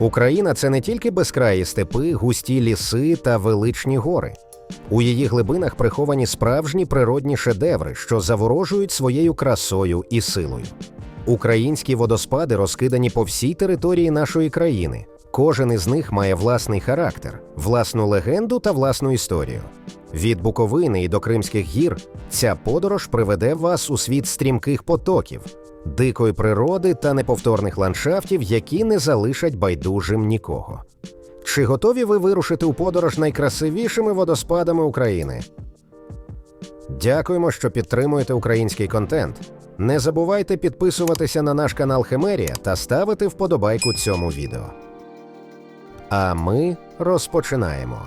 Україна це не тільки безкраї степи, густі ліси та величні гори. У її глибинах приховані справжні природні шедеври, що заворожують своєю красою і силою. Українські водоспади розкидані по всій території нашої країни. Кожен із них має власний характер, власну легенду та власну історію. Від Буковини і до Кримських гір ця подорож приведе вас у світ стрімких потоків, дикої природи та неповторних ландшафтів, які не залишать байдужим нікого. Чи готові ви вирушити у подорож найкрасивішими водоспадами України? Дякуємо, що підтримуєте український контент. Не забувайте підписуватися на наш канал Химерія та ставити вподобайку цьому відео. А ми розпочинаємо.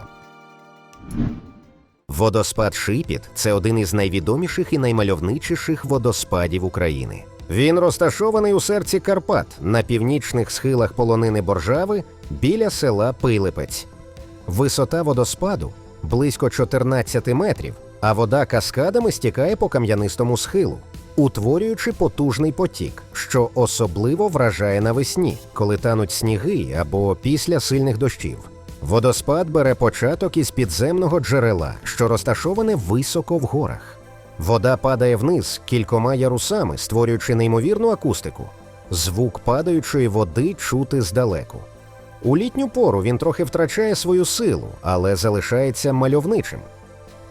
Водоспад Шипіт це один із найвідоміших і наймальовничіших водоспадів України. Він розташований у серці Карпат на північних схилах полонини Боржави біля села Пилипець. Висота водоспаду близько 14 метрів, а вода каскадами стікає по кам'янистому схилу, утворюючи потужний потік, що особливо вражає навесні, коли тануть сніги або після сильних дощів. Водоспад бере початок із підземного джерела, що розташоване високо в горах. Вода падає вниз кількома ярусами, створюючи неймовірну акустику. Звук падаючої води чути здалеку. У літню пору він трохи втрачає свою силу, але залишається мальовничим.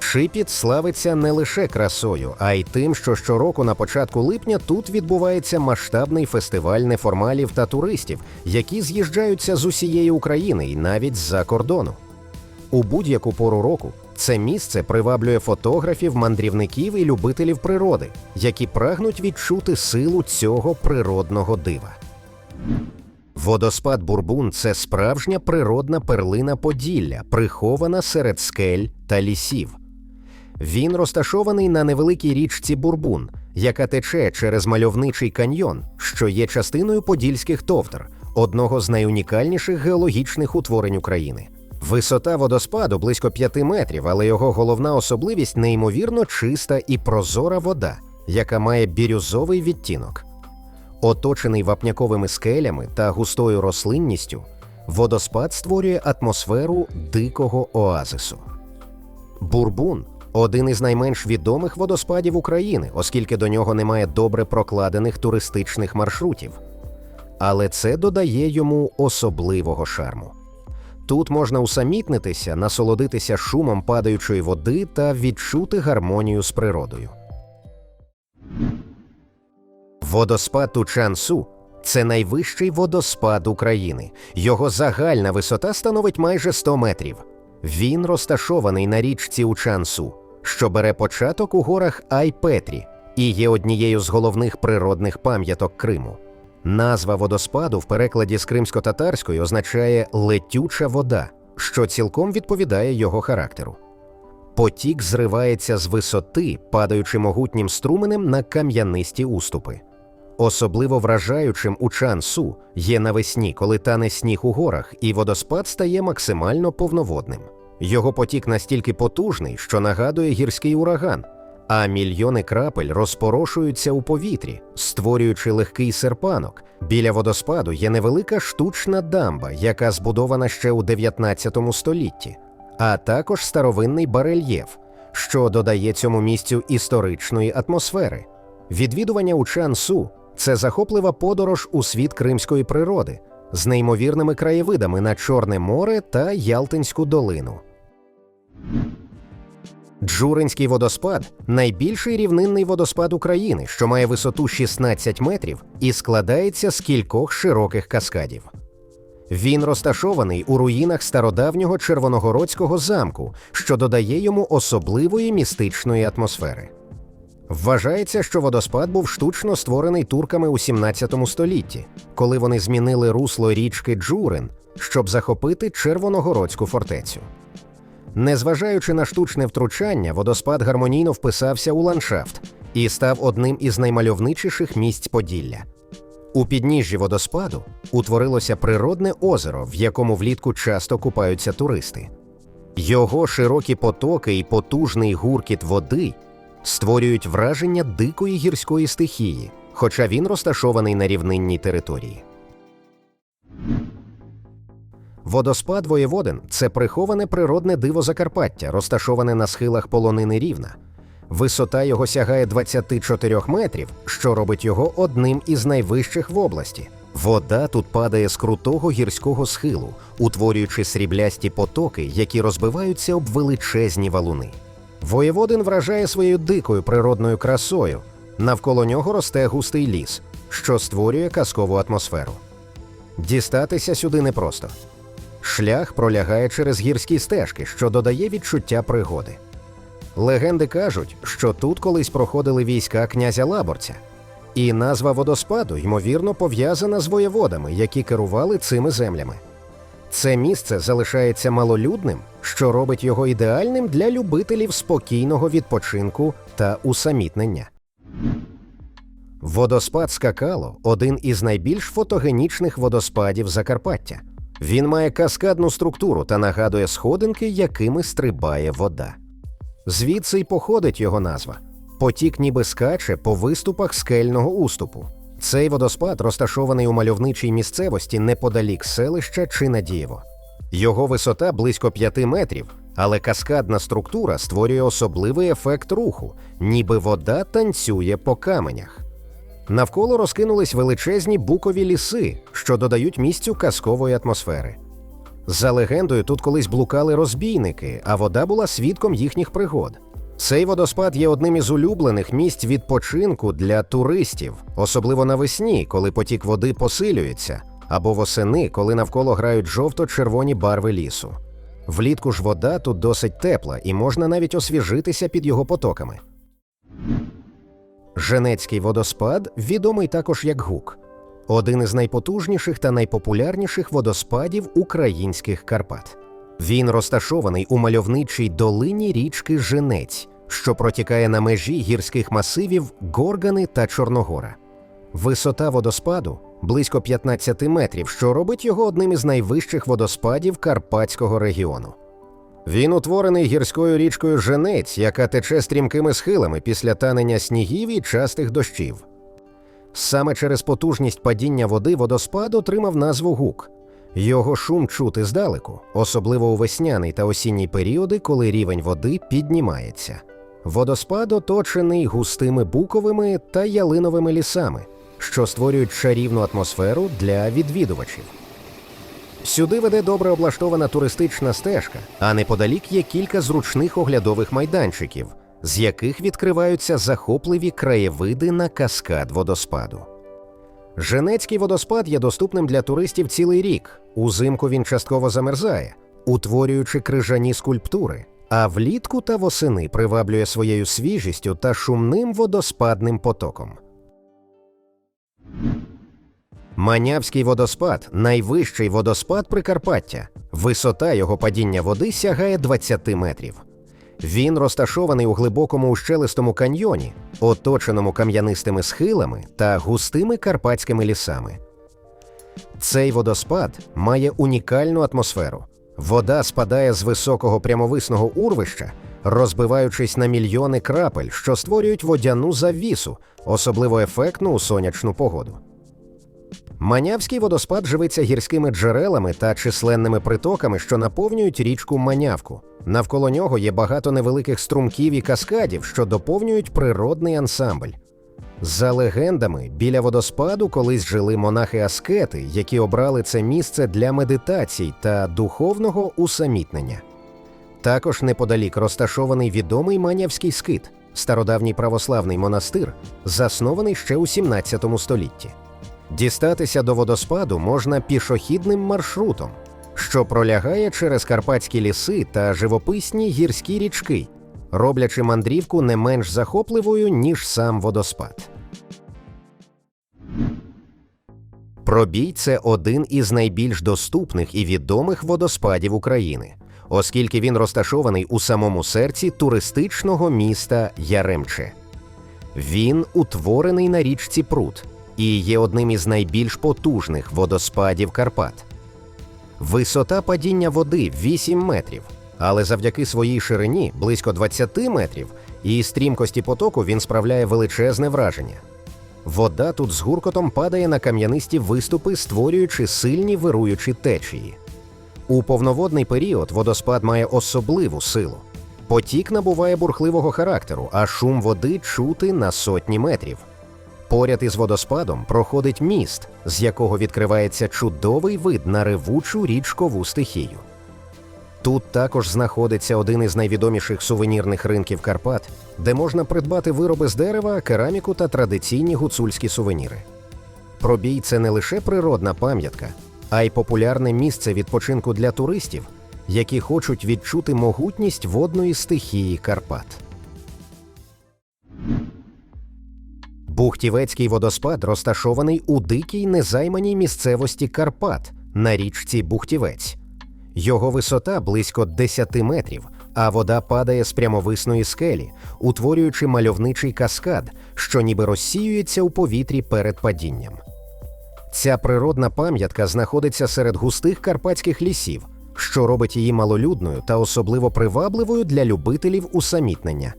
Шипіт славиться не лише красою, а й тим, що щороку на початку липня тут відбувається масштабний фестиваль неформалів та туристів, які з'їжджаються з усієї України і навіть з-за кордону. У будь-яку пору року це місце приваблює фотографів, мандрівників і любителів природи, які прагнуть відчути силу цього природного дива. Водоспад Бурбун це справжня природна перлина Поділля, прихована серед скель та лісів. Він розташований на невеликій річці Бурбун, яка тече через мальовничий каньйон, що є частиною подільських товтр, одного з найунікальніших геологічних утворень України. Висота водоспаду близько 5 метрів, але його головна особливість неймовірно чиста і прозора вода, яка має бірюзовий відтінок. Оточений вапняковими скелями та густою рослинністю, водоспад створює атмосферу дикого оазису. Бурбун один із найменш відомих водоспадів України, оскільки до нього немає добре прокладених туристичних маршрутів. Але це додає йому особливого шарму. Тут можна усамітнитися, насолодитися шумом падаючої води та відчути гармонію з природою. Водоспад Тучан-Су – це найвищий водоспад України. Його загальна висота становить майже 100 метрів. Він розташований на річці Учан-Су, що бере початок у горах Айпетрі і є однією з головних природних пам'яток Криму. Назва водоспаду в перекладі з кримсько-татарської означає летюча вода, що цілком відповідає його характеру. Потік зривається з висоти, падаючи могутнім струменем на кам'янисті уступи. Особливо вражаючим у Чан-Су є навесні, коли тане сніг у горах, і водоспад стає максимально повноводним. Його потік настільки потужний, що нагадує гірський ураган, а мільйони крапель розпорошуються у повітрі, створюючи легкий серпанок. Біля водоспаду є невелика штучна дамба, яка збудована ще у 19 столітті, а також старовинний барельєф, що додає цьому місцю історичної атмосфери. Відвідування у Чан-Су – це захоплива подорож у світ кримської природи з неймовірними краєвидами на Чорне море та Ялтинську долину. Джуринський водоспад найбільший рівнинний водоспад України, що має висоту 16 метрів і складається з кількох широких каскадів. Він розташований у руїнах стародавнього червоногородського замку, що додає йому особливої містичної атмосфери. Вважається, що водоспад був штучно створений турками у 17 столітті, коли вони змінили русло річки Джурин, щоб захопити Червоногородську фортецю. Незважаючи на штучне втручання, водоспад гармонійно вписався у ландшафт і став одним із наймальовничіших місць Поділля. У підніжжі водоспаду утворилося природне озеро, в якому влітку часто купаються туристи. Його широкі потоки і потужний гуркіт води створюють враження дикої гірської стихії, хоча він розташований на рівнинній території. Водоспад Воєводин це приховане природне диво Закарпаття, розташоване на схилах полонини рівна. Висота його сягає 24 метрів, що робить його одним із найвищих в області. Вода тут падає з крутого гірського схилу, утворюючи сріблясті потоки, які розбиваються об величезні валуни. Воєводин вражає своєю дикою природною красою. Навколо нього росте густий ліс, що створює казкову атмосферу. Дістатися сюди непросто. Шлях пролягає через гірські стежки, що додає відчуття пригоди. Легенди кажуть, що тут колись проходили війська князя Лаборця, і назва водоспаду, ймовірно, пов'язана з воєводами, які керували цими землями. Це місце залишається малолюдним, що робить його ідеальним для любителів спокійного відпочинку та усамітнення. Водоспад Скакало один із найбільш фотогенічних водоспадів Закарпаття. Він має каскадну структуру та нагадує сходинки, якими стрибає вода. Звідси й походить його назва. Потік ніби скаче по виступах скельного уступу. Цей водоспад розташований у мальовничій місцевості неподалік селища чи Надієво. Його висота близько 5 метрів, але каскадна структура створює особливий ефект руху, ніби вода танцює по каменях. Навколо розкинулись величезні букові ліси, що додають місцю казкової атмосфери. За легендою, тут колись блукали розбійники, а вода була свідком їхніх пригод. Цей водоспад є одним із улюблених місць відпочинку для туристів, особливо навесні, коли потік води посилюється, або восени, коли навколо грають жовто-червоні барви лісу. Влітку ж вода тут досить тепла і можна навіть освіжитися під його потоками. Женецький водоспад відомий також як Гук, один із найпотужніших та найпопулярніших водоспадів українських Карпат. Він розташований у мальовничій долині річки Женець, що протікає на межі гірських масивів Горгани та Чорногора. Висота водоспаду близько 15 метрів, що робить його одним із найвищих водоспадів Карпатського регіону. Він утворений гірською річкою Женець, яка тече стрімкими схилами після танення снігів і частих дощів. Саме через потужність падіння води водоспад отримав назву Гук. Його шум чути здалеку, особливо у весняний та осінній періоди, коли рівень води піднімається. Водоспад оточений густими буковими та ялиновими лісами, що створюють чарівну атмосферу для відвідувачів. Сюди веде добре облаштована туристична стежка, а неподалік є кілька зручних оглядових майданчиків, з яких відкриваються захопливі краєвиди на каскад водоспаду. Женецький водоспад є доступним для туристів цілий рік. Узимку він частково замерзає, утворюючи крижані скульптури, а влітку та восени приваблює своєю свіжістю та шумним водоспадним потоком. Манявський водоспад найвищий водоспад Прикарпаття. Висота його падіння води сягає 20 метрів. Він розташований у глибокому ущелистому каньйоні, оточеному кам'янистими схилами та густими карпатськими лісами. Цей водоспад має унікальну атмосферу. Вода спадає з високого прямовисного урвища, розбиваючись на мільйони крапель, що створюють водяну завісу, особливо ефектну у сонячну погоду. Манявський водоспад живиться гірськими джерелами та численними притоками, що наповнюють річку Манявку. Навколо нього є багато невеликих струмків і каскадів, що доповнюють природний ансамбль. За легендами, біля водоспаду колись жили монахи-аскети, які обрали це місце для медитацій та духовного усамітнення. Також неподалік розташований відомий Манявський скит, стародавній православний монастир, заснований ще у 17 столітті. Дістатися до водоспаду можна пішохідним маршрутом, що пролягає через карпатські ліси та живописні гірські річки, роблячи мандрівку не менш захопливою, ніж сам водоспад. Пробій це один із найбільш доступних і відомих водоспадів України, оскільки він розташований у самому серці туристичного міста Яремче. Він утворений на річці Прут і є одним із найбільш потужних водоспадів Карпат. Висота падіння води 8 метрів, але завдяки своїй ширині близько 20 метрів і стрімкості потоку він справляє величезне враження. Вода тут з гуркотом падає на кам'янисті виступи, створюючи сильні вируючі течії. У повноводний період водоспад має особливу силу. Потік набуває бурхливого характеру, а шум води чути на сотні метрів. Поряд із водоспадом проходить міст, з якого відкривається чудовий вид на ревучу річкову стихію. Тут також знаходиться один із найвідоміших сувенірних ринків Карпат, де можна придбати вироби з дерева, кераміку та традиційні гуцульські сувеніри. Пробій це не лише природна пам'ятка, а й популярне місце відпочинку для туристів, які хочуть відчути могутність водної стихії Карпат. Бухтівецький водоспад розташований у дикій незайманій місцевості Карпат на річці Бухтівець. Його висота близько 10 метрів, а вода падає з прямовисної скелі, утворюючи мальовничий каскад, що ніби розсіюється у повітрі перед падінням. Ця природна пам'ятка знаходиться серед густих карпатських лісів, що робить її малолюдною та особливо привабливою для любителів усамітнення.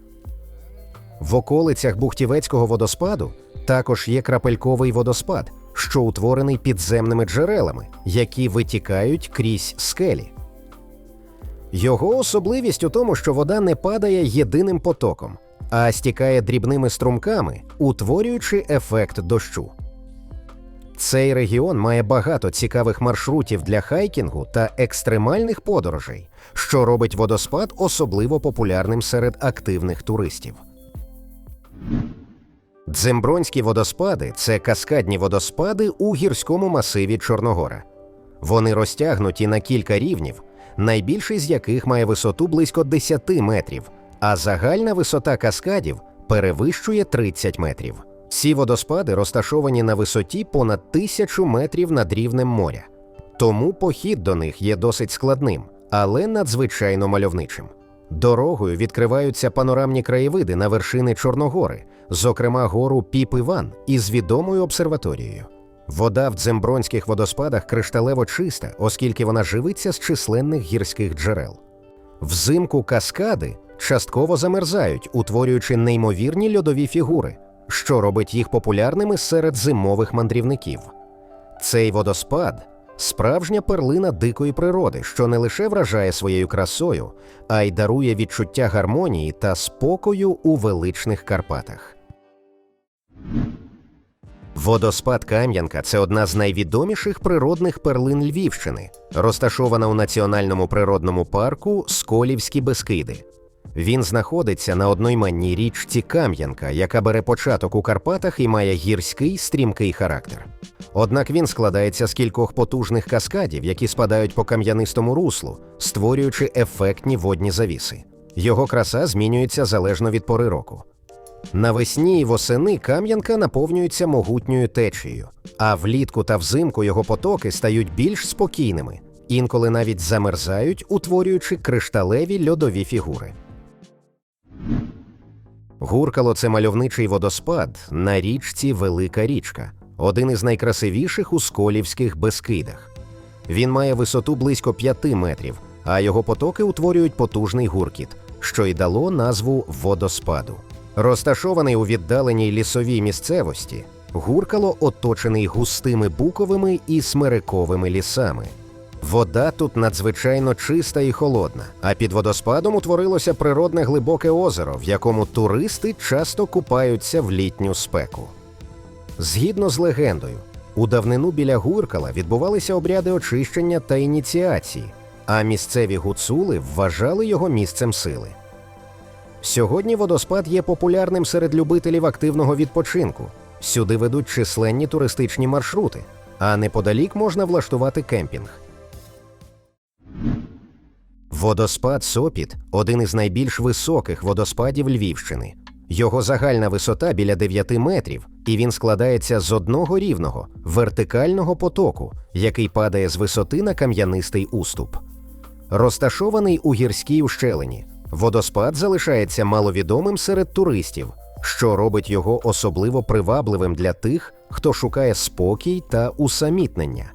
В околицях Бухтівецького водоспаду також є крапельковий водоспад, що утворений підземними джерелами, які витікають крізь скелі. Його особливість у тому, що вода не падає єдиним потоком, а стікає дрібними струмками, утворюючи ефект дощу. Цей регіон має багато цікавих маршрутів для хайкінгу та екстремальних подорожей, що робить водоспад особливо популярним серед активних туристів. Дзембронські водоспади це каскадні водоспади у гірському масиві Чорногора. Вони розтягнуті на кілька рівнів, найбільший з яких має висоту близько 10 метрів, а загальна висота каскадів перевищує 30 метрів. Ці водоспади розташовані на висоті понад тисячу метрів над рівнем моря. Тому похід до них є досить складним, але надзвичайно мальовничим. Дорогою відкриваються панорамні краєвиди на вершини Чорногори, зокрема гору Піп-Іван із відомою обсерваторією. Вода в дзембронських водоспадах кришталево чиста, оскільки вона живиться з численних гірських джерел. Взимку каскади частково замерзають, утворюючи неймовірні льодові фігури, що робить їх популярними серед зимових мандрівників. Цей водоспад справжня перлина дикої природи, що не лише вражає своєю красою, а й дарує відчуття гармонії та спокою у величних Карпатах. Водоспад Кам'янка це одна з найвідоміших природних перлин Львівщини, розташована у національному природному парку Сколівські Бескиди. Він знаходиться на однойменній річці Кам'янка, яка бере початок у Карпатах і має гірський стрімкий характер. Однак він складається з кількох потужних каскадів, які спадають по кам'янистому руслу, створюючи ефектні водні завіси. Його краса змінюється залежно від пори року. Навесні і восени Кам'янка наповнюється могутньою течією, а влітку та взимку його потоки стають більш спокійними, інколи навіть замерзають, утворюючи кришталеві льодові фігури. Гуркало це мальовничий водоспад на річці Велика річка, один із найкрасивіших у Сколівських Бескидах. Він має висоту близько 5 метрів, а його потоки утворюють потужний гуркіт, що й дало назву водоспаду. Розташований у віддаленій лісовій місцевості, гуркало оточений густими буковими і смериковими лісами. Вода тут надзвичайно чиста і холодна, а під водоспадом утворилося природне глибоке озеро, в якому туристи часто купаються в літню спеку. Згідно з легендою, у давнину біля Гуркала відбувалися обряди очищення та ініціації, а місцеві гуцули вважали його місцем сили. Сьогодні водоспад є популярним серед любителів активного відпочинку. Сюди ведуть численні туристичні маршрути, а неподалік можна влаштувати кемпінг. Водоспад Сопіт один із найбільш високих водоспадів Львівщини. Його загальна висота біля 9 метрів, і він складається з одного рівного вертикального потоку, який падає з висоти на кам'янистий уступ. Розташований у гірській ущелині, водоспад залишається маловідомим серед туристів, що робить його особливо привабливим для тих, хто шукає спокій та усамітнення.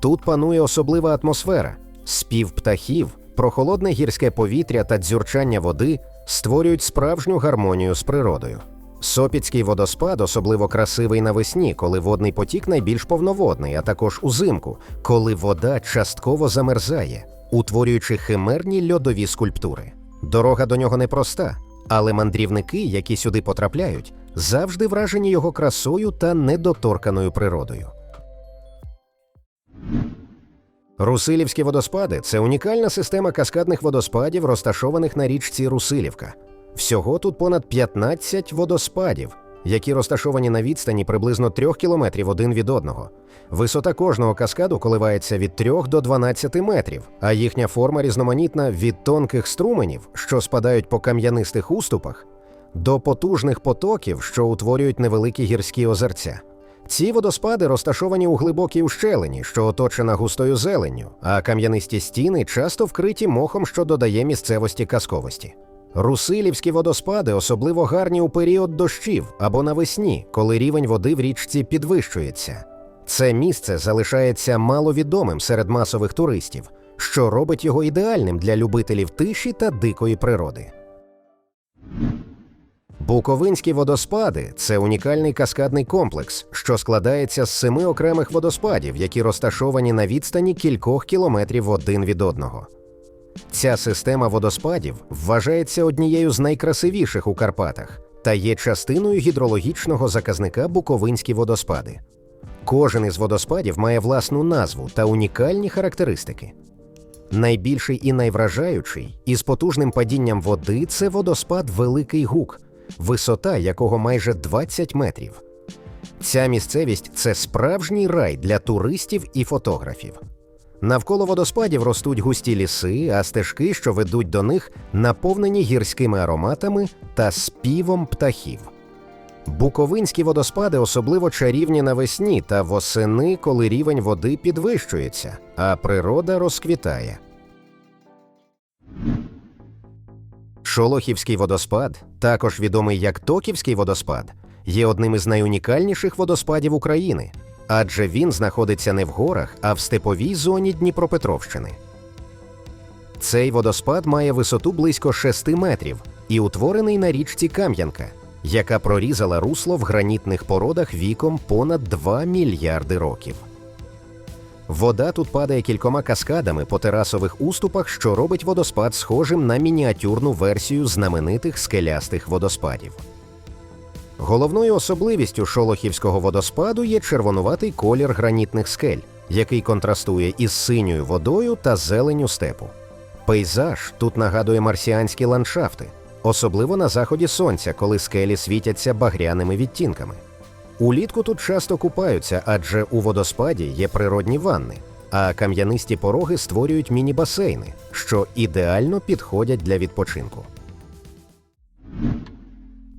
Тут панує особлива атмосфера, спів птахів, прохолодне гірське повітря та дзюрчання води створюють справжню гармонію з природою. Сопіцький водоспад особливо красивий навесні, коли водний потік найбільш повноводний, а також узимку, коли вода частково замерзає, утворюючи химерні льодові скульптури. Дорога до нього непроста, але мандрівники, які сюди потрапляють, завжди вражені його красою та недоторканою природою. Русилівські водоспади це унікальна система каскадних водоспадів, розташованих на річці Русилівка. Всього тут понад 15 водоспадів, які розташовані на відстані приблизно 3 кілометрів один від одного. Висота кожного каскаду коливається від 3 до 12 метрів, а їхня форма різноманітна від тонких струменів, що спадають по кам'янистих уступах, до потужних потоків, що утворюють невеликі гірські озерця. Ці водоспади розташовані у глибокій ущелині, що оточена густою зеленню, а кам'янисті стіни часто вкриті мохом, що додає місцевості казковості. Русилівські водоспади особливо гарні у період дощів або навесні, коли рівень води в річці підвищується. Це місце залишається маловідомим серед масових туристів, що робить його ідеальним для любителів тиші та дикої природи. Буковинські водоспади це унікальний каскадний комплекс, що складається з семи окремих водоспадів, які розташовані на відстані кількох кілометрів один від одного. Ця система водоспадів вважається однією з найкрасивіших у Карпатах та є частиною гідрологічного заказника Буковинські водоспади. Кожен із водоспадів має власну назву та унікальні характеристики. Найбільший і найвражаючий із потужним падінням води це водоспад Великий Гук, висота якого майже 20 метрів. Ця місцевість це справжній рай для туристів і фотографів. Навколо водоспадів ростуть густі ліси, а стежки, що ведуть до них, наповнені гірськими ароматами та співом птахів. Буковинські водоспади особливо чарівні навесні та восени, коли рівень води підвищується, а природа розквітає. Шолохівський водоспад, також відомий як Токівський водоспад, є одним із найунікальніших водоспадів України, адже він знаходиться не в горах, а в степовій зоні Дніпропетровщини. Цей водоспад має висоту близько 6 метрів і утворений на річці Кам'янка, яка прорізала русло в гранітних породах віком понад 2 мільярди років. Вода тут падає кількома каскадами по терасових уступах, що робить водоспад схожим на мініатюрну версію знаменитих скелястих водоспадів. Головною особливістю шолохівського водоспаду є червонуватий колір гранітних скель, який контрастує із синьою водою та зеленю степу. Пейзаж тут нагадує марсіанські ландшафти, особливо на заході сонця, коли скелі світяться багряними відтінками. Улітку тут часто купаються, адже у водоспаді є природні ванни, а кам'янисті пороги створюють міні-басейни, що ідеально підходять для відпочинку.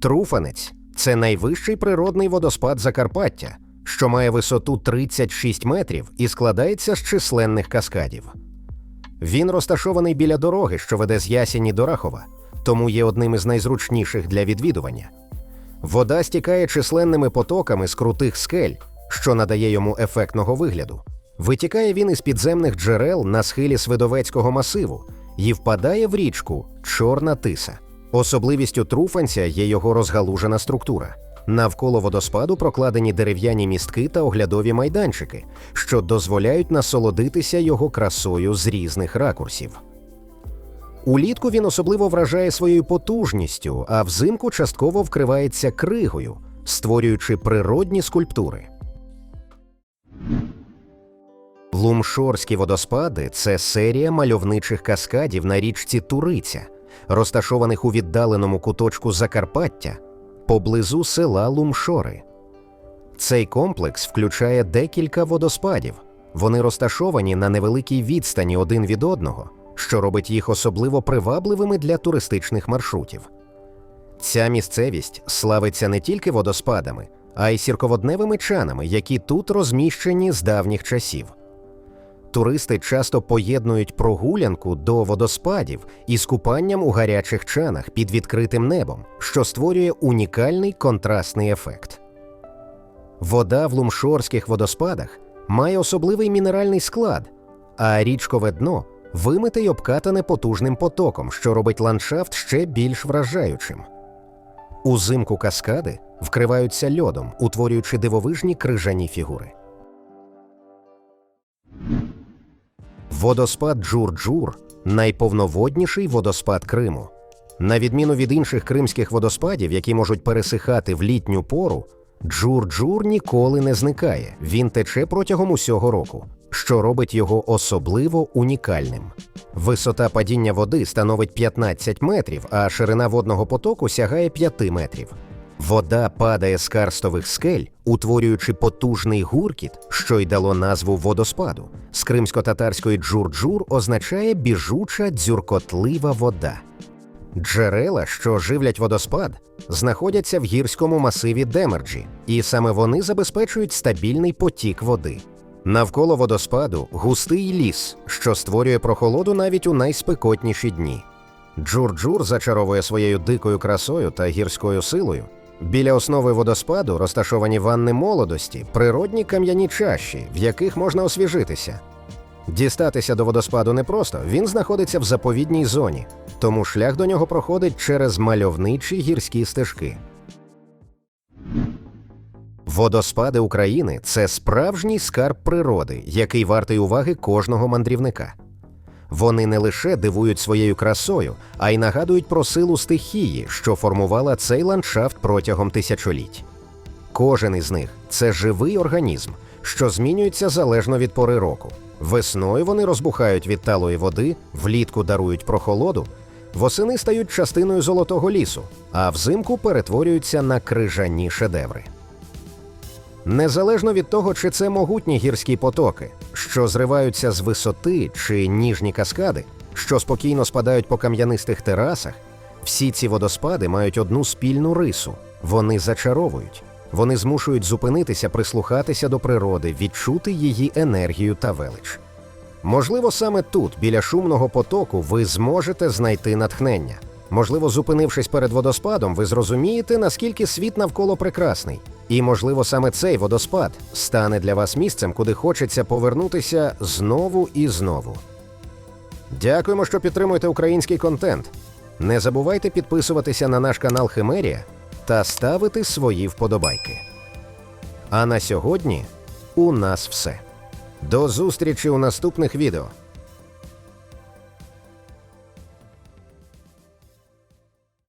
Труфанець це найвищий природний водоспад Закарпаття, що має висоту 36 метрів і складається з численних каскадів. Він розташований біля дороги, що веде з Ясіні до Рахова, тому є одним із найзручніших для відвідування. Вода стікає численними потоками з крутих скель, що надає йому ефектного вигляду. Витікає він із підземних джерел на схилі Свидовецького масиву і впадає в річку Чорна Тиса. Особливістю труфанця є його розгалужена структура. Навколо водоспаду прокладені дерев'яні містки та оглядові майданчики, що дозволяють насолодитися його красою з різних ракурсів. Улітку він особливо вражає своєю потужністю, а взимку частково вкривається кригою, створюючи природні скульптури. Лумшорські водоспади це серія мальовничих каскадів на річці Туриця, розташованих у віддаленому куточку Закарпаття поблизу села Лумшори. Цей комплекс включає декілька водоспадів. Вони розташовані на невеликій відстані один від одного, що робить їх особливо привабливими для туристичних маршрутів. Ця місцевість славиться не тільки водоспадами, а й сірководневими чанами, які тут розміщені з давніх часів. Туристи часто поєднують прогулянку до водоспадів із купанням у гарячих чанах під відкритим небом, що створює унікальний контрастний ефект. Вода в лумшорських водоспадах має особливий мінеральний склад, а річкове дно вимите й обкатане потужним потоком, що робить ландшафт ще більш вражаючим. Узимку каскади вкриваються льодом, утворюючи дивовижні крижані фігури. Водоспад Джур-Джур найповноводніший водоспад Криму. На відміну від інших кримських водоспадів, які можуть пересихати в літню пору, Джур-Джур ніколи не зникає. Він тече протягом усього року, що робить його особливо унікальним. Висота падіння води становить 15 метрів, а ширина водного потоку сягає 5 метрів. Вода падає з карстових скель, утворюючи потужний гуркіт, що й дало назву водоспаду. З кримсько-татарської джур-джур означає біжуча дзюркотлива вода. Джерела, що живлять водоспад, знаходяться в гірському масиві Демерджі, і саме вони забезпечують стабільний потік води. Навколо водоспаду густий ліс, що створює прохолоду навіть у найспекотніші дні. Джур-Джур зачаровує своєю дикою красою та гірською силою. Біля основи водоспаду розташовані ванни молодості, природні кам'яні чащі, в яких можна освіжитися. Дістатися до водоспаду непросто, він знаходиться в заповідній зоні, тому шлях до нього проходить через мальовничі гірські стежки. Водоспади України це справжній скарб природи, який вартий уваги кожного мандрівника. Вони не лише дивують своєю красою, а й нагадують про силу стихії, що формувала цей ландшафт протягом тисячоліть. Кожен із них це живий організм, що змінюється залежно від пори року. Весною вони розбухають від талої води, влітку дарують прохолоду, восени стають частиною золотого лісу, а взимку перетворюються на крижані шедеври. Незалежно від того, чи це могутні гірські потоки, що зриваються з висоти, чи ніжні каскади, що спокійно спадають по кам'янистих терасах, всі ці водоспади мають одну спільну рису вони зачаровують, вони змушують зупинитися, прислухатися до природи, відчути її енергію та велич. Можливо, саме тут, біля шумного потоку, ви зможете знайти натхнення. Можливо, зупинившись перед водоспадом, ви зрозумієте, наскільки світ навколо прекрасний. І, можливо, саме цей водоспад стане для вас місцем, куди хочеться повернутися знову і знову. Дякуємо, що підтримуєте український контент. Не забувайте підписуватися на наш канал Химерія та ставити свої вподобайки. А на сьогодні у нас все. До зустрічі у наступних відео.